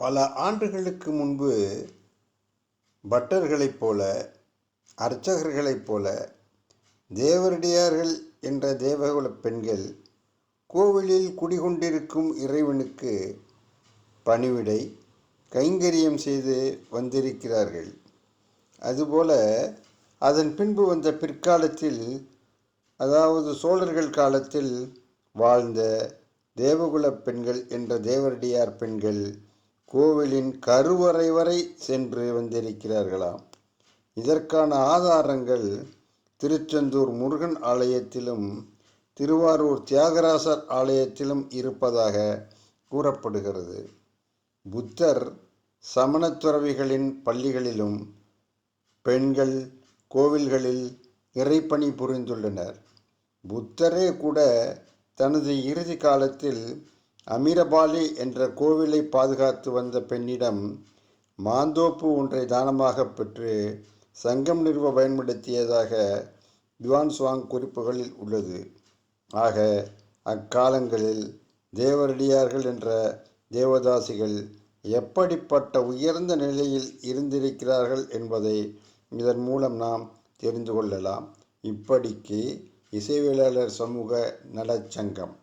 பல ஆண்டுகளுக்கு முன்பு பட்டர்களைப் போல அர்ச்சகர்களைப் போல தேவரடியார்கள் என்ற தேவகுலப் பெண்கள் கோவிலில் குடிகொண்டிருக்கும் இறைவனுக்கு பணிவிடை கைங்கரியம் செய்து வந்திருக்கிறார்கள். அதுபோல அதன் பின்பு வந்த பிற்காலத்தில் அதாவது சோழர்கள் காலத்தில் வாழ்ந்த தேவகுலப் பெண்கள் என்ற தேவரடியார் பெண்கள் கோவிலின் கருவறை வரை சென்று வந்திருக்கிறார்களாம். இதற்கான ஆதாரங்கள் திருச்செந்தூர் முருகன் ஆலயத்திலும் திருவாரூர் தியாகராசர் ஆலயத்திலும் இருப்பதாக கூறப்படுகிறது. புத்தர் சமணத்துறவிகளின் பள்ளிகளிலும் பெண்கள் கோவில்களில் இறைப்பணி புரிந்துள்ளனர். புத்தரே கூட தனது இறுதி காலத்தில் அமீரபாலி என்ற கோவிலை பாதுகாத்து வந்த பெண்ணிடம் மாந்தோப்பு ஒன்றை தானமாக பெற்று சங்கம் நிறுவ பயன்படுத்தியதாக யுவான் சுவாங் குறிப்புகளில் உள்ளது. ஆக அக்காலங்களில் தேவரடியார்கள் என்ற தேவதாசிகள் எப்படிப்பட்ட உயர்ந்த நிலையில் இருந்திருக்கிறார்கள் என்பதை இதன் மூலம் நாம் தெரிந்து கொள்ளலாம். இப்படிக்கு இசைவேளாளர் சமூக நலச்சங்கம்